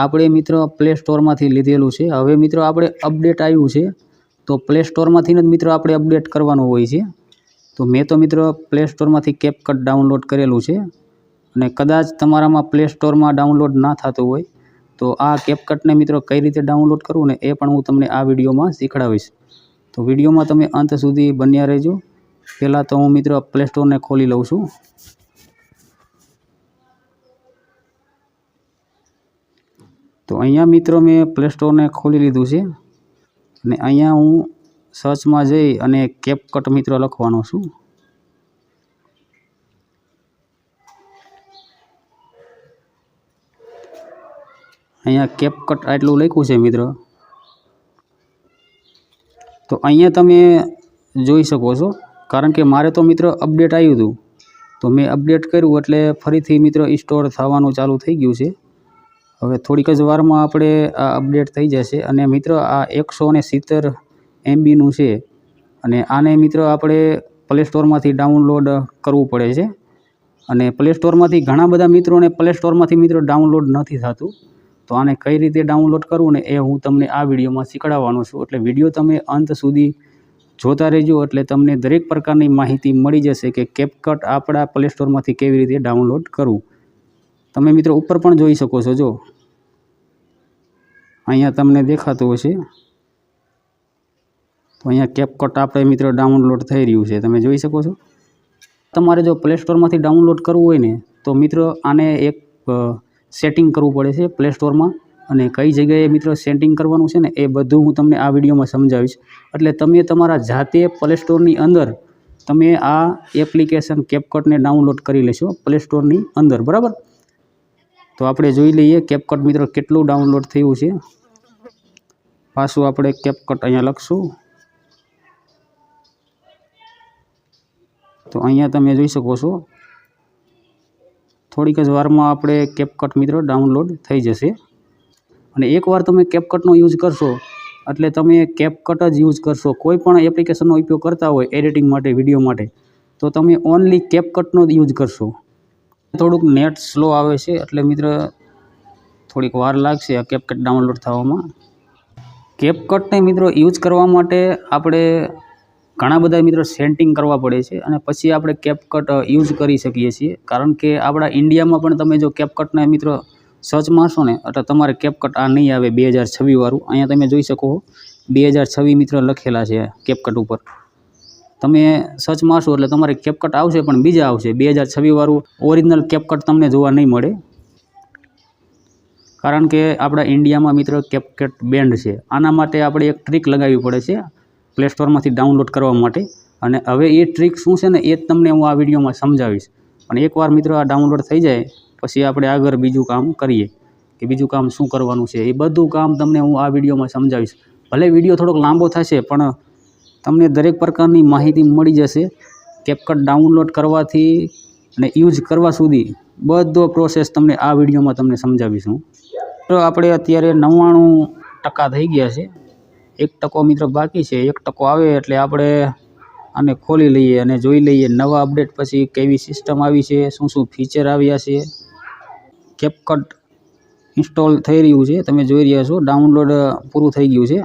આપણે મિત્રો પ્લે સ્ટોરમાંથી લીધેલું છે. હવે મિત્રો આપણે અપડેટ આવ્યું છે. તો પ્લે સ્ટોરમાંથી જ મિત્રો આપણે અપડેટ કરવાનું હોય છે. તો મેં તો મિત્રો પ્લે સ્ટોરમાંથી કેપકટ ડાઉનલોડ કરેલું છે. અને કદાચ તમારામાં પ્લે સ્ટોરમાં ડાઉનલોડ ના થતું હોય, તો આ કેપકટને મિત્રો કઈ રીતે ડાઉનલોડ કરવું ને એ પણ હું તમને આ વિડીયોમાં શીખડાવીશ. તો વિડીયોમાં તમે અંત સુધી બન્યા રહેજો. પહેલાં તો હું મિત્રો પ્લે સ્ટોરને ખોલી લઉં છું. તો અહીંયા મિત્રો મેં પ્લે સ્ટોરને ખોલી લીધું છે. અને અહીંયા હું સર્ચમાં જઈ અને કેપકટ મિત્રો લખવાનો છું. અહીંયા કેપકટ આટલું લખ્યું છે મિત્રો. તો અહીંયા તમે જોઈ શકો છો. કારણ કે મારે તો મિત્રો અપડેટ આવ્યું હતું તો મેં અપડેટ કર્યું એટલે ફરીથી મિત્રો ઇન્સ્ટોલ થવાનું ચાલુ થઈ ગયું છે. હવે થોડીક જ વારમાં આપણે આ અપડેટ થઈ જશે. અને મિત્રો, આ એકસો ને સિત્તેર એમબીનું છે. અને આને મિત્રો, આપણે પ્લે સ્ટોરમાંથી ડાઉનલોડ કરવું પડે છે. અને પ્લે સ્ટોરમાંથી ઘણા બધા મિત્રોને પ્લે સ્ટોરમાંથી મિત્રો ડાઉનલોડ નથી થતું. તો આને કઈ રીતે ડાઉનલોડ કરવું ને એ હું તમને આ વિડીયોમાં શીખડાવવાનો છું. એટલે વીડિયો તમે અંત સુધી જોતા રહેજો. એટલે તમને દરેક પ્રકારની માહિતી મળી જશે કે કેપકટ આપણા પ્લે સ્ટોરમાંથી કેવી રીતે ડાઉનલોડ કરવું. તમે મિત્રો ઉપર પણ જોઈ શકો છો, જો. અહીંયા તમને દેખાતું હશે. તો અહીંયા કેપકટ આપણે મિત્રો ડાઉનલોડ થઈ રહ્યું છે. તમે જોઈ શકો છો. તમારે જો પ્લે સ્ટોરમાંથી ડાઉનલોડ કરવું હોય ને, તો મિત્રો આને એક સેટિંગ કરવું પડે છે પ્લે સ્ટોરમાં અને કઈ જગ્યાએ મિત્રો સેટિંગ કરવાનું છે ને, એ બધું હું તમને આ વિડીયોમાં સમજાવીશ. એટલે તમે તમારા જાતે પ્લે સ્ટોરની અંદર તમે આ એપ્લિકેશન કેપકટને ડાઉનલોડ કરી લેશો પ્લે સ્ટોરની અંદર. બરાબર? તો આપણે જોઈ લઈએ કેપકટ મિત્રો કેટલું ડાઉનલોડ થયું છે. પાછું આપણે કેપકટ અહીંયા લખશું. તો અહીંયા તમે જોઈ શકો છો. થોડીક જ વારમાં આપણે કેપકટ મિત્રો ડાઉનલોડ થઈ જશે. અને એકવાર તમે કેપકટનો યુઝ કરશો, એટલે તમે કેપકટ જ યુઝ કરશો. કોઈ પણ એપ્લિકેશનનો ઉપયોગ કરતા હોય એડિટિંગ માટે વીડિયો માટે, તો તમે ઓનલી કેપકટનો જ યુઝ કરશો. થોડુંક નેટ સ્લો આવે છે, એટલે મિત્ર થોડીક વાર લાગશે આ કેપકટ ડાઉનલોડ થવામાં. કેપકટને મિત્રો યુઝ કરવા માટે આપણે ઘણા બધા મિત્રો સેટિંગ કરવા પડે છે અને પછી આપણે કેપકટ યુઝ કરી શકીએ છીએ. કારણ કે આપણા ઇન્ડિયામાં પણ તમે જો કેપકટને મિત્રો સર્ચ મારશો ને, એટલે તમારે કેપકટ આ નહીં આવે, બે હજાર છવ્વીસ વાળું. અહીંયા તમે જોઈ શકો બે હજાર છવ્વીસ મિત્રો લખેલા છે કેપકટ ઉપર. તમે સર્ચ મારશો એટલે તમારે કેપકટ આવશે, પણ બીજા આવશે. બે હજાર છવ્વીસ વાળું ઓરિજિનલ કેપકટ તમને જોવા નહીં મળે. કારણ કે આપણા ઇન્ડિયામાં મિત્ર કેપકટ બેન્ડ છે. આના માટે આપણે એક ટ્રીક લગાવવી પડે છે પ્લે સ્ટોરમાંથી ડાઉનલોડ કરવા માટે. અને હવે એ ટ્રીક શું છે ને, એ જ તમને હું આ વિડીયોમાં સમજાવીશ. અને એકવાર મિત્રો આ ડાઉનલોડ થઈ જાય, પછી આપણે આગળ બીજું કામ કરીએ કે બીજું કામ શું કરવાનું છે, એ બધું કામ તમને હું આ વિડીયોમાં સમજાવીશ. ભલે વીડિયો થોડોક લાંબો થશે, પણ તમને દરેક પ્રકારની માહિતી મળી જશે. કેપકટ ડાઉનલોડ કરવાથી અને યુઝ કરવા સુધી બધો પ્રોસેસ તમને આ વિડીયોમાં તમને સમજાવીશું. તો આપણે અત્યારે નવ્વાણું ટકા થઈ ગયા છે. એક ટકો મિત્રો બાકી છે. એક ટકો આવે એટલે આપણે આને ખોલી લઈએ અને જોઈ લઈએ નવા અપડેટ પછી કેવી સિસ્ટમ આવી છે, શું શું ફીચર આવ્યા છે. કેપકટ ઇન્સ્ટોલ થઈ રહ્યું છે. તમે જોઈ રહ્યા છો ડાઉનલોડ પૂરું થઈ ગયું છે.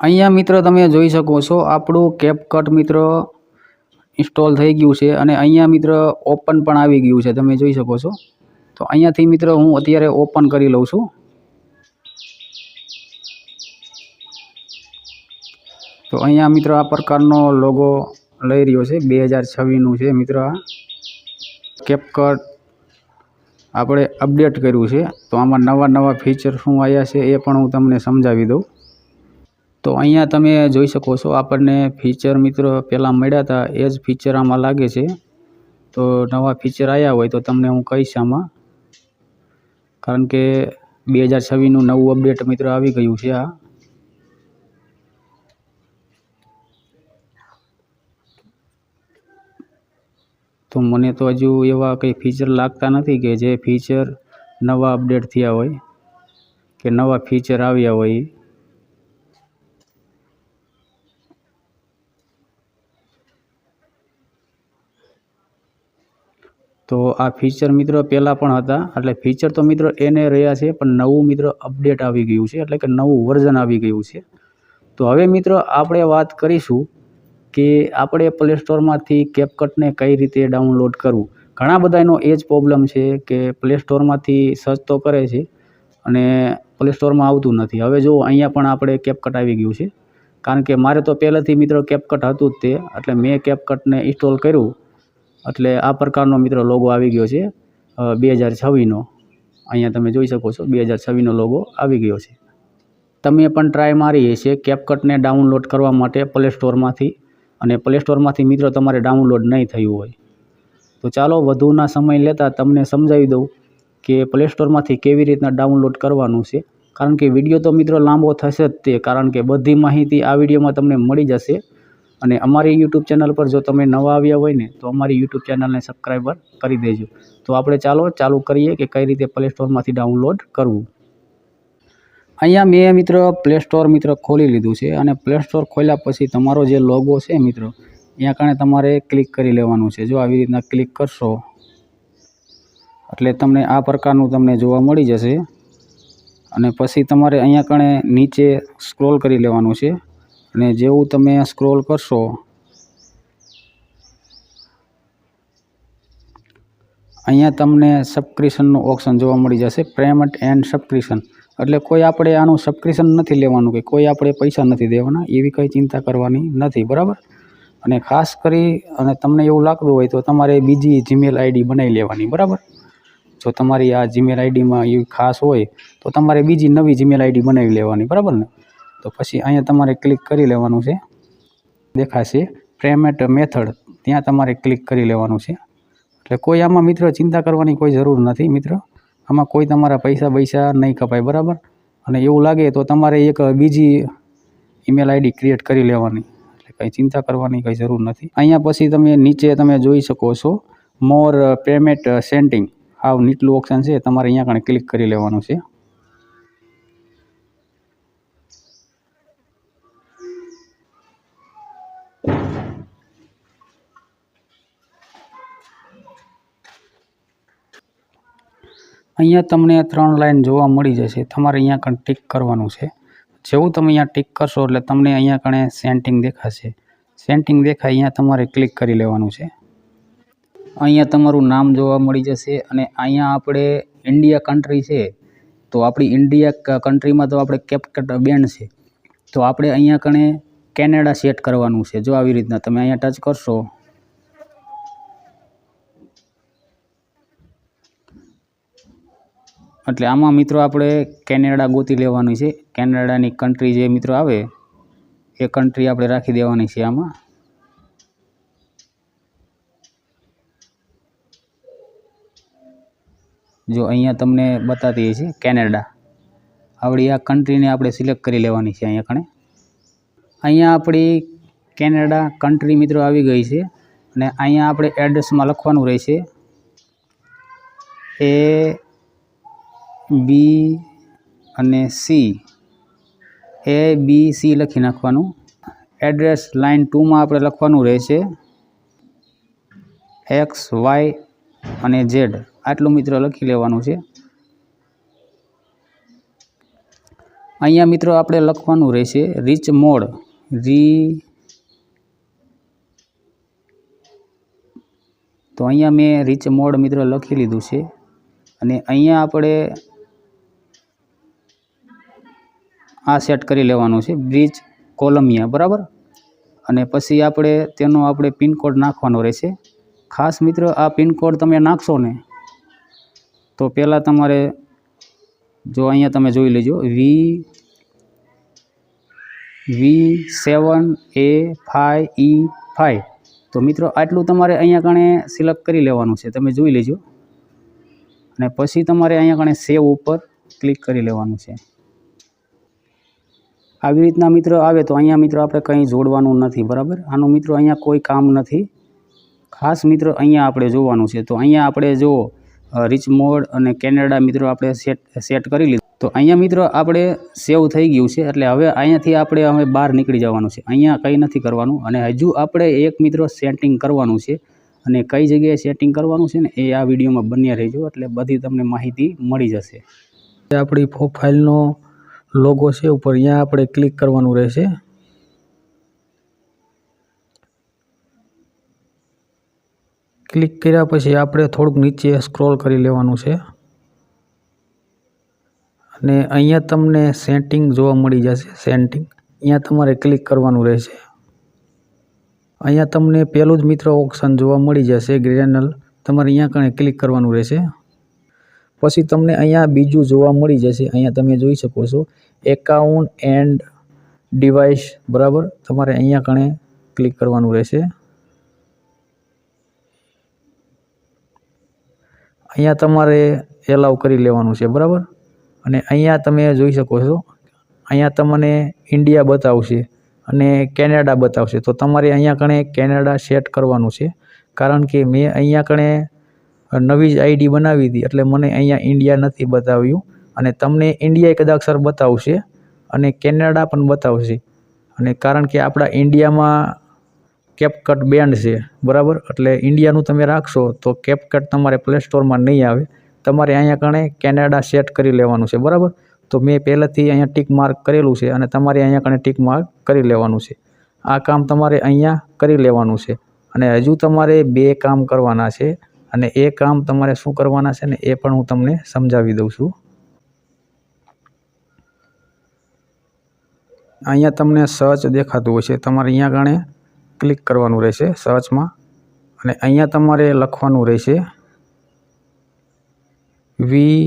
અહીંયા મિત્રો તમે જોઈ શકો છો, આપણું કેપકટ મિત્રો ઇન્સ્ટોલ થઈ ગયું છે અને અહીંયા મિત્ર ઓપન પણ આવી ગયું છે, તમે જોઈ શકો છો. તો અહીંયાથી મિત્રો હું અત્યારે ઓપન કરી લઉં છું. તો અહીંયા મિત્રો આ પ્રકારનો લોગો લઈ રહ્યો છે, બે હજાર છવ્વીસનું છે મિત્રો આ. કેપકટ આપણે અપડેટ કર્યું છે, તો આમાં નવા નવા ફીચર શું આવ્યા છે એ પણ હું તમને સમજાવી દઉં. તો અહીંયા તમે જોઈ શકો છો આપણને ફીચર મિત્રો પહેલાં મળ્યા હતા, એ જ ફીચર આમાં લાગે છે. તો નવા ફીચર આવ્યા હોય તો તમને હું કહીશ આમાં. કારણ કે બે હજાર છવ્વીસનું નવું અપડેટ મિત્રો આવી ગયું છે આ. તો મને તો હજુ એવા કંઈ ફીચર લાગતા નથી કે જે ફીચર નવા અપડેટ થયા હોય કે નવા ફીચર આવ્યા હોય. તો આ ફીચર મિત્રો પહેલાં પણ હતા. એટલે ફીચર તો મિત્રો એને રહ્યા છે, પણ નવું મિત્રો અપડેટ આવી ગયું છે, એટલે કે નવું વર્ઝન આવી ગયું છે. તો હવે મિત્રો આપણે વાત કરીશું કે આપણે પ્લે સ્ટોરમાંથી કેપકટને કઈ રીતે ડાઉનલોડ કરવું. ઘણા બધાનો એ જ પ્રોબ્લેમ છે કે પ્લે સ્ટોરમાંથી સર્ચ તો કરે છે, અને પ્લે સ્ટોરમાં આવતું નથી. હવે જો અહીંયા પણ આપણે કેપકટ આવી ગયું છે. કારણ કે મારે તો પહેલેથી મિત્રો કેપકટ હતું જ તે, એટલે મેં કેપકટને ઇન્સ્ટોલ કર્યું. એટલે આ પ્રકારનો મિત્રો લોગો આવી ગયો છે. બે હજાર છવ્વીસનો. અહીંયા તમે જોઈ શકો છો, બે હજાર છવ્વીસનો લોગો આવી ગયો છે. તમે પણ ટ્રાય મારી હશે કેપકટને ડાઉનલોડ કરવા માટે પ્લે સ્ટોરમાંથી અને પ્લે સ્ટોરમાંથી મિત્રો તમારે ડાઉનલોડ નહીં થયું હોય. તો ચાલો વધુના સમય લેતા તમને સમજાવી દઉં કે પ્લે સ્ટોરમાંથી કેવી રીતના ડાઉનલોડ કરવાનું છે. કારણ કે વીડિયો તો મિત્રો લાંબો થશે જ તે, કારણ કે બધી માહિતી આ વિડીયોમાં તમને મળી જશે. અને અમારી યુટ્યુબ ચેનલ પર જો તમે નવા આવ્યા હોય ને, તો અમારી યુટ્યુબ ચેનલને સબસ્ક્રાઈબર કરી દેજો. તો આપણે ચાલો, ચાલુ કરીએ કે કઈ રીતે પ્લે સ્ટોરમાંથી ડાઉનલોડ કરવું. અહીંયા મેં મિત્ર પ્લે સ્ટોર મિત્ર ખોલી લીધું છે અને પ્લે સ્ટોર ખોલ્યા પછી તમારો જે લોગો છે મિત્રો અહીંયા કારણે તમારે ક્લિક કરી લેવાનું છે. જો આવી રીતના ક્લિક કરશો, એટલે તમને આ પ્રકારનું તમને જોવા મળી જશે. અને પછી તમારે અહીંયા કણે નીચે સ્ક્રોલ કરી લેવાનું છે. અને જેવું તમે સ્ક્રોલ કરશો, અહીંયા તમને સબસ્ક્રિપ્શનનું ઓપ્શન જોવા મળી જશે પેમેન્ટ એન્ડ સબસ્ક્રિપ્શન એટલે કોઈ આપણે આનું સબસ્ક્રિપ્શન નથી લેવાનું કે કોઈ આપણે પૈસા નથી દેવાના, એવી કંઈ ચિંતા કરવાની નથી, બરાબર? અને ખાસ કરી, અને તમને એવું લાગતું હોય તો તમારે બીજી જીમેલ આઈડી બનાવી લેવાની, બરાબર? જો તમારી આ જીમેલ આઈડીમાં એવી ખાસ હોય, તો તમારે બીજી નવી જીમેલ આઈડી બનાવી લેવાની, બરાબર ને? તો પછી અહીંયા તમારે ક્લિક કરી લેવાનું છે. દેખાશે. પેમેન્ટ મેથડ ત્યાં તમારે ક્લિક કરી લેવાનું છે. એટલે કોઈ આમાં મિત્ર ચિંતા કરવાની કોઈ જરૂર નથી મિત્ર. આમાં કોઈ તમારા પૈસા પૈસા નહીં કપાય, બરાબર? અને એવું લાગે તો તમારે એક બીજી ઈમેલ આઈડી ક્રિએટ કરી લેવાની. એટલે કંઈ ચિંતા કરવાની કંઈ જરૂર નથી. અહીંયા પછી તમે નીચે તમે જોઈ શકો છો. મોર પેમેન્ટ સેન્ટિંગ આવ નીચલું ઓપ્શન છે. તમારે અહીંયા કણે ક્લિક કરી લેવાનું છે. અહીંયા તમને ત્રણ લાઇન જોવા મળી જશે. તમારે અહીંયા કણ ટિક કરવાનું છે. જેવું તમે અહીંયા ટીક કરશો એટલે તમને અહીંયા કણે સેન્ટિંગ દેખાશે. સેન્ટિંગ દેખાય અહીંયા તમારે ક્લિક કરી લેવાનું છે. અહીંયા તમારું નામ જોવા મળી જશે અને અહીંયા આપણે ઇન્ડિયા કન્ટ્રી છે. તો આપણી ઇન્ડિયા કન્ટ્રીમાં તો આપણે કેપ્ટ બેન્ડ છે. તો આપણે અહીંયા કણે કેનેડા સેટ કરવાનું છે. જો આવી રીતના તમે અહીંયા ટચ કરશો એટલે આમાં મિત્રો આપણે કેનેડા ગોતી લેવાની છે. કેનેડાની કન્ટ્રી જે મિત્રો આવે, એ કન્ટ્રી આપણે રાખી દેવાની છે આમાં. જો અહીંયા તમને બતાતી છે કેનેડા. આવડી આ કન્ટ્રીને આપણે સિલેક્ટ કરી લેવાની છે અહીંયા કણે. અહીંયા આપણી કેનેડા કન્ટ્રી મિત્રો આવી ગઈ છે અને અહીંયા આપણે એડ્રેસમાં લખવાનું રહેશે. એ બી અને સી. એ, બી, સી લખી નાખવાનું. એડ્રેસ લાઇન ટુમાં આપણે લખવાનું રહેશે. એક્સ, વાય અને ઝેડ. આટલું મિત્રો લખી લેવાનું છે. અહીંયા મિત્રો આપણે લખવાનું રહેશે રીચ મોડ. રી તો અહીંયા મેં રીચ મોડ મિત્રો લખી લીધું છે. અને અહીંયા આપણે આ સેટ કરી લેવાનું છે. બ્રિજ કોલમિયા, બરાબર? અને પછી આપણે તેનો આપણે પિનકોડ નાખવાનો રહેશે. ખાસ મિત્ર, આ પિનકોડ તમે નાખશો ને, તો પહેલાં તમારે જો અહીંયા તમે જોઈ લેજો. વી વી સેવન એ ફાઈ ઈ ફાઈ તો મિત્રો, આટલું તમારે અહીંયા કણે સિલેક્ટ કરી લેવાનું છે. તમે જોઈ લેજો. અને પછી તમારે અહીંયા કણે સેવ ઉપર ક્લિક કરી લેવાનું છે. આવી રીતના મિત્રો આવે તો અહીંયા મિત્રો આપણે કંઈ જોડવાનું નથી, બરાબર? આનું મિત્રો અહીંયા કોઈ કામ નથી. ખાસ મિત્રો અહીંયા આપણે જોવાનું છે. તો અહીંયા આપણે જો રિચ મોડ અને કેનેડા મિત્રો આપણે સેટ સેટ કરી લીધું. તો અહીંયા મિત્રો આપણે સેવ થઈ ગયું છે. એટલે હવે અહીંયાથી આપણે હવે બહાર નીકળી જવાનું છે. અહીંયા કંઈ નથી કરવાનું. અને હજુ આપણે એક મિત્રો સેટિંગ કરવાનું છે. અને કઈ જગ્યાએ સેટિંગ કરવાનું છે ને એ આ વિડીયોમાં બન્યા રહેજો. એટલે બધી તમને માહિતી મળી જશે. આપણી પ્રોફાઇલનો લોગો છે, ઉપર અહીંયા આપણે ક્લિક કરવાનું રહેશે. ક્લિક કર્યા પછી આપણે થોડુંક નીચે સ્ક્રોલ કરી લેવાનું છે. અને અહીંયા તમને સેટિંગ જોવા મળી જશે સેટિંગ અહીંયા તમારે ક્લિક કરવાનું રહેશે. અહીંયા તમને પહેલું જ મિત્ર ઓપ્શન જોવા મળી જશે ગ્રેનલ તમારે અહીંયા કણે ક્લિક કરવાનું રહેશે. પછી તમને અહીંયા બીજું જોવા મળી જશે. અહીંયા તમે જોઈ શકો છો. એકાઉન્ટ એન્ડ ડિવાઇસ, બરાબર? તમારે અહીંયા કણે ક્લિક કરવાનું રહેશે. અહીંયા તમારે એલાવ કરી લેવાનું છે, બરાબર? અને અહીંયા તમે જોઈ શકો છો, અહીંયા તમને ઇન્ડિયા બતાવશે અને કેનેડા બતાવશે. તો તમારે અહીંયા કણે કેનેડા સેટ કરવાનું છે. કારણ કે મેં અહીંયા કણે નવી જ આઈડી બનાવી હતી. એટલે મને અહીંયા ઇન્ડિયા નથી બતાવ્યું. અને તમને ઇન્ડિયા કદાક્ષર બતાવશે અને કેનેડા પણ બતાવશે. અને કારણ કે આપણા ઇન્ડિયામાં કેપકટ બેન્ડ છે. બરાબર? એટલે ઇન્ડિયાનું તમે રાખશો તો કેપકટ તમારે પ્લે સ્ટોરમાં નહીં આવે. તમારે અહીંયા કણે કેનેડા સેટ કરી લેવાનું છે. બરાબર? તો મેં પહેલાંથી અહીંયા ટીક માર્ક કરેલું છે અને તમારે અહીંયા કણે ટીક માર્ક કરી લેવાનું છે. આ કામ તમારે અહીંયા કરી લેવાનું છે. અને હજુ તમારે બે કામ કરવાના છે. અને એ કામ તમારે શું કરવાના છે ને એ પણ હું તમને સમજાવી દઉં છું. અહીંયા તમને સર્ચ દેખાતું હોય છે તમારે અહીંયા ગણે ક્લિક કરવાનું રહેશે સર્ચમાં. અને અહીંયા તમારે લખવાનું રહેશે વી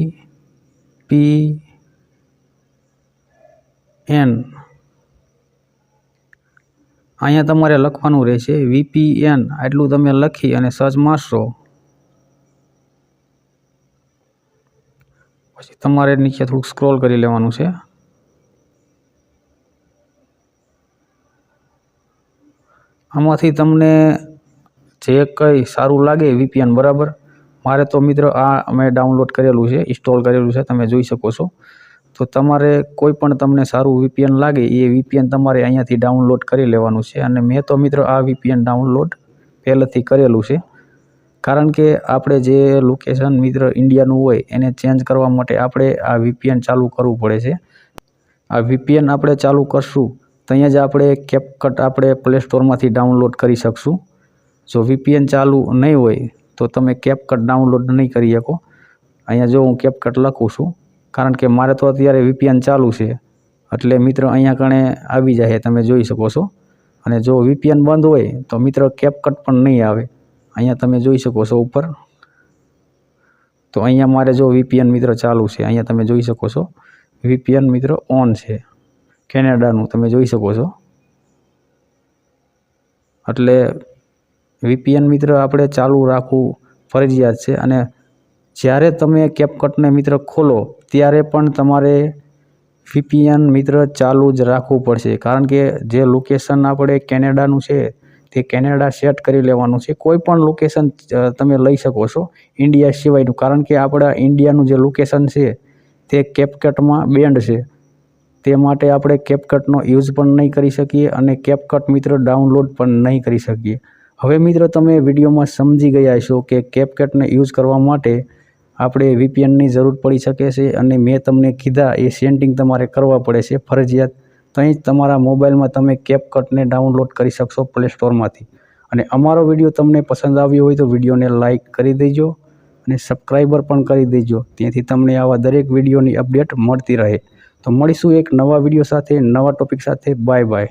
પી એન અહીંયા તમારે લખવાનું રહેશે વીપીએન આટલું તમે લખી અને સર્ચ મારશો પછી તમારે નીચે થોડુંક સ્ક્રોલ કરી લેવાનું છે. આમાંથી તમને જે કંઈ સારું લાગે વીપીએન બરાબર? મારે તો મિત્ર આ મેં ડાઉનલોડ કરેલું છે ઇન્સ્ટોલ કરેલું છે, તમે જોઈ શકો છો. તો તમારે કોઈ પણ તમને સારું વીપીએન લાગે એ વીપીએન તમારે અહીંયાથી ડાઉનલોડ કરી લેવાનું છે. અને મેં તો મિત્ર આ વીપીએન ડાઉનલોડ પહેલેથી કરેલું છે. કારણ કે આપણે જે લોકેશન મિત્ર ઇન્ડિયાનું હોય, એને ચેન્જ કરવા માટે આપણે આ વીપીએન ચાલુ કરવું પડે છે. આ વીપીએન આપણે ચાલુ કરશું, તો અહીંયા જ આપણે કેપકટ આપણે પ્લે સ્ટોરમાંથી ડાઉનલોડ કરી શકશું. જો વીપીએન ચાલુ નહીં હોય, તો તમે કેપકટ ડાઉનલોડ નહીં કરી શકો. અહીંયા જો હું કેપકટ લખું છું, કારણ કે મારે તો અત્યારે વીપીએન ચાલુ છે, એટલે મિત્ર અહીંયા કણે આવી જાય, તમે જોઈ શકો છો. અને જો વીપીએન બંધ હોય, તો મિત્ર કેપકટ પણ નહીં આવે. અહીંયા તમે જોઈ શકો છો ઉપર. તો અહીંયા મારે જો વીપીએન મિત્ર ચાલુ છે, અહીંયા તમે જોઈ શકો છો. વીપીએન મિત્ર ઓન છે, કેનેડાનું તમે જોઈ શકો છો. એટલે વીપીએન મિત્ર આપણે ચાલુ રાખવું ફરજિયાત છે અને જ્યારે તમે કેપકટને મિત્ર ખોલો, ત્યારે પણ તમારે વીપીએન મિત્ર ચાલુ જ રાખવું પડશે. કારણ કે જે લોકેશન આપણે કેનેડાનું છે તે કેનેડા સેટ કરી લેવાનું છે. કોઈ પણ લોકેશન તમે લઈ શકો છો ઇન્ડિયા સિવાયનું. કારણ કે આપણા ઇન્ડિયાનું જે લોકેશન છે તે કેપકટમાં બેન્ડ છે. તે માટે આપણે કેપકટનો યુઝ પણ નહીં કરી શકીએ અને કેપકટ મિત્ર ડાઉનલોડ પણ નહીં કરી શકીએ. હવે મિત્રો, તમે વિડીયોમાં સમજી ગયા છો કે કેપકટને યુઝ કરવા માટે આપણે વીપીએનની જરૂર પડી શકે છે અને મેં તમને કીધા એ સેન્ટિંગ તમારે કરવા પડે છે ફરજિયાત. ત્યાં જ તમારા મોબાઈલમાં તમે કેપકટને ડાઉનલોડ કરી શકશો પ્લે સ્ટોરમાંથી અને અમારો વીડિયો તમને પસંદ આવ્યો હોય તો વિડીયોને લાઇક કરી દેજો અને સબસ્ક્રાઈબર પણ કરી દેજો. ત્યાંથી તમને આવા દરેક વિડીયોની અપડેટ મળતી રહે. તો મળીશું એક નવા વીડિયો સાથે, નવા ટોપિક સાથે. Bye bye.